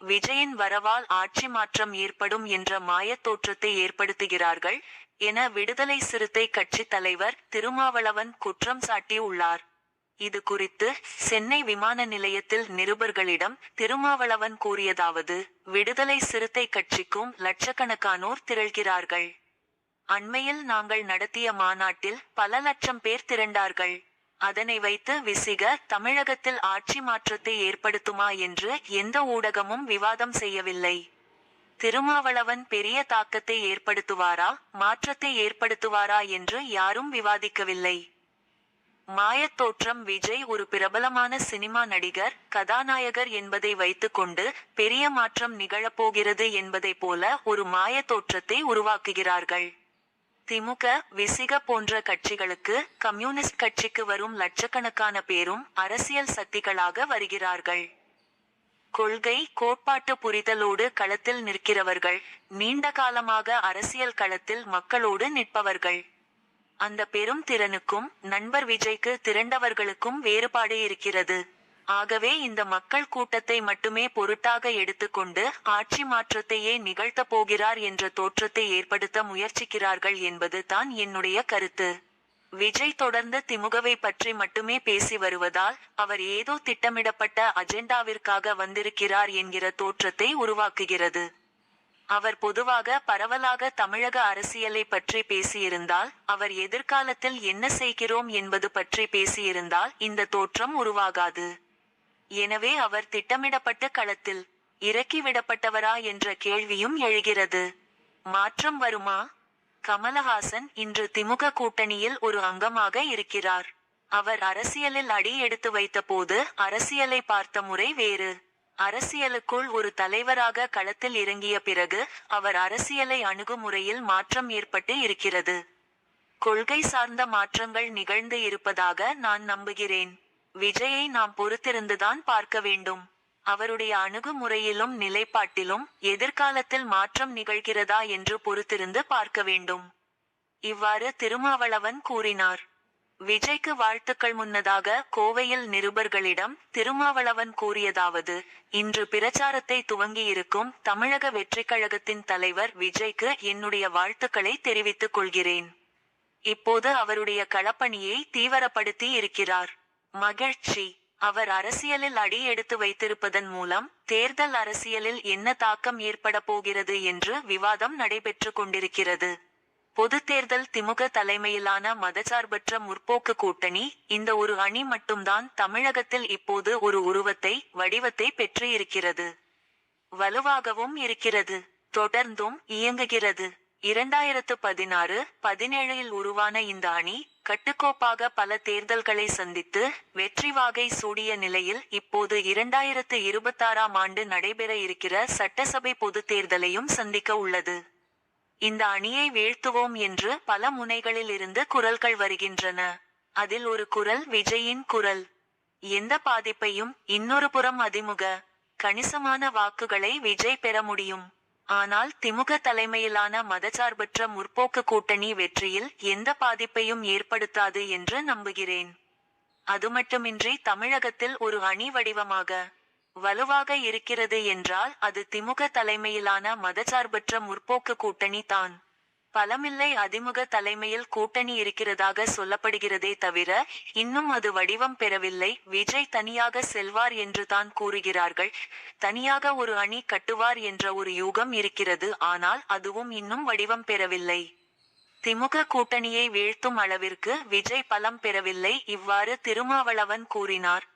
விஜயின் வரவால் ஆட்சி மாற்றம் ஏற்படும் என்ற மாயத் தோற்றத்தை ஏற்படுத்துகிறார்கள் என விடுதலை சிறுத்தை கட்சி தலைவர் திருமாவளவன் குற்றம் சாட்டியுள்ளார். இது குறித்து சென்னை விமான நிலையத்தில் நிருபர்களிடம் திருமாவளவன் கூறியதாவது விடுதலை சிறுத்தை கட்சிக்கும் லட்சக்கணக்கானோர் திரள்கிறார்கள். அண்மையில் நாங்கள் நடத்திய மாநாட்டில் பல லட்சம் பேர் திரண்டார்கள். அதனை வைத்து விசிக தமிழகத்தில் ஆட்சி மாற்றத்தை ஏற்படுத்துமா என்று எந்த ஊடகமும் விவாதம் செய்யவில்லை. திருமாவளவன் பெரிய தாக்கத்தை ஏற்படுத்துவாரா மாற்றத்தை ஏற்படுத்துவாரா என்று யாரும் விவாதிக்கவில்லை. மாயத்தோற்றம் விஜய் ஒரு பிரபலமான சினிமா நடிகர் கதாநாயகர் என்பதை வைத்துக்கொண்டு பெரிய மாற்றம் நிகழப்போகிறது என்பதைப் போல ஒரு மாயத் தோற்றத்தை உருவாக்குகிறார்கள். திமுக விசிக போன்ற கட்சிகளுக்கு கம்யூனிஸ்ட் கட்சிக்கு வரும் லட்சக்கணக்கான பேரும் அரசியல் சக்திகளாக வருகிறார்கள். கொள்கை கோட்பாட்டு புரிதலோடு களத்தில் நிற்கிறவர்கள் நீண்ட காலமாக அரசியல் களத்தில் மக்களோடு நிற்பவர்கள். அந்த பெரும் திறனுக்கும் நண்பர் விஜய்க்கு திரண்டவர்களுக்கும் வேறுபாடு இருக்கிறது. ஆகவே இந்த மக்கள் கூட்டத்தை மட்டுமே பொருட்டாக எடுத்துக்கொண்டு ஆட்சி மாற்றத்தையே நிகழ்த்தப் போகிறார் என்ற தோற்றத்தை ஏற்படுத்த முயற்சிக்கிறார்கள் என்பது தான் என்னுடைய கருத்து. விஜய் தொடர்ந்து திமுகவை பற்றி மட்டுமே பேசி வருவதால் அவர் ஏதோ திட்டமிடப்பட்ட அஜெண்டாவிற்காக வந்திருக்கிறார் என்கிற தோற்றத்தை உருவாக்குகிறது. அவர் பொதுவாக பரவலாக தமிழக அரசியலை பற்றி பேசியிருந்தால் அவர் எதிர்காலத்தில் என்ன செய்கிறோம் என்பது பற்றி பேசியிருந்தால் இந்த தோற்றம் உருவாகாது. எனவே அவர் திட்டமிடப்பட்ட களத்தில் இறக்கிவிடப்பட்டவரா என்ற கேள்வியும் எழுகிறது. மாற்றம் வருமா? கமலஹாசன் இன்று திமுக கூட்டணியில் ஒரு அங்கமாக இருக்கிறார். அவர் அரசியலில் அடி எடுத்து வைத்த போது அரசியலை பார்த்த முறை வேறு. அரசியலுக்குள் ஒரு தலைவராக களத்தில் இறங்கிய பிறகு அவர் அரசியலை அணுகுமுறையில் மாற்றம் ஏற்பட்டு இருக்கிறது. கொள்கை சார்ந்த மாற்றங்கள் நிகழ்ந்து இருப்பதாக நான் நம்புகிறேன். விஜயை நாம் பொறுத்திருந்துதான் பார்க்க வேண்டும். அவருடைய அணுகுமுறையிலும் நிலைப்பாட்டிலும் எதிர்காலத்தில் மாற்றம் நிகழ்கிறதா என்று பொறுத்திருந்து பார்க்க வேண்டும். இவ்வாறு திருமாவளவன் கூறினார். விஜய்க்கு வாழ்த்துக்கள் முன்னதாக கோவையில் நிருபர்களிடம் திருமாவளவன் கூறியதாவது இன்று பிரச்சாரத்தை துவங்கியிருக்கும் தமிழக வெற்றி கழகத்தின் தலைவர் விஜய்க்கு என்னுடைய வாழ்த்துக்களை தெரிவித்துக் கொள்கிறேன். இப்போது அவருடைய களப்பணியை தீவிரப்படுத்தி இருக்கிறார். மகிழ்ச்சி. அவர் அரசியலில் அடி எடுத்து வைத்திருப்பதன் மூலம் தேர்தல் அரசியலில் என்ன தாக்கம் ஏற்பட போகிறது என்று விவாதம் நடைபெற்று கொண்டிருக்கிறது. பொது தேர்தல் திமுக தலைமையிலான மதச்சார்பற்ற முற்போக்கு கூட்டணி இந்த ஒரு அணி மட்டும்தான் தமிழகத்தில் இப்போது ஒரு உருவத்தை வடிவத்தை பெற்று இருக்கிறது வலுவாகவும் இருக்கிறது. தொடர்ந்தும் இயங்குகிறது. இரண்டாயிரத்து பதினாறு பதினேழில் உருவான இந்த அணி கட்டுக்கோப்பாக பல தேர்தல்களை சந்தித்து வெற்றி வாகை சூடிய நிலையில் இப்போது இரண்டாயிரத்து இருபத்தாறாம் ஆண்டு நடைபெற இருக்கிற சட்டசபை பொது தேர்தலையும் சந்திக்க உள்ளது. இந்த அணியை வீழ்த்துவோம் என்று பல முனைகளில் இருந்து குரல்கள் வருகின்றன. அதில் ஒரு குரல் விஜயின் குரல். எந்த பாதிப்பையும் இன்னொரு புறம் அதிமுக. கணிசமான வாக்குகளை விஜய் பெற முடியும். ஆனால் திமுக தலைமையிலான மதச்சார்பற்ற முற்போக்கு கூட்டணி வெற்றியில் எந்த பாதிப்பையும் ஏற்படுத்தாது என்று நம்புகிறேன். அது மட்டுமின்றி தமிழகத்தில் ஒரு அணி வடிவமாக வலுவாக இருக்கிறது என்றால் அது திமுக தலைமையிலான மதச்சார்பற்ற முற்போக்கு கூட்டணி தான். பலமில்லை அதிமுக தலைமையில் கூட்டணி இருக்கிறதாக சொல்லப்படுகிறதே தவிர இன்னும் அது வடிவம் பெறவில்லை. விஜய் தனியாக செல்வார் என்று தான் கூறுகிறார்கள். தனியாக ஒரு அணி கட்டுவார் என்ற ஒரு யூகம் இருக்கிறது. ஆனால் அதுவும் இன்னும் வடிவம் பெறவில்லை. திமுக கூட்டணியை வீழ்த்தும் அளவிற்கு விஜய் பலம் பெறவில்லை. இவ்வாறு திருமாவளவன் கூறினார்.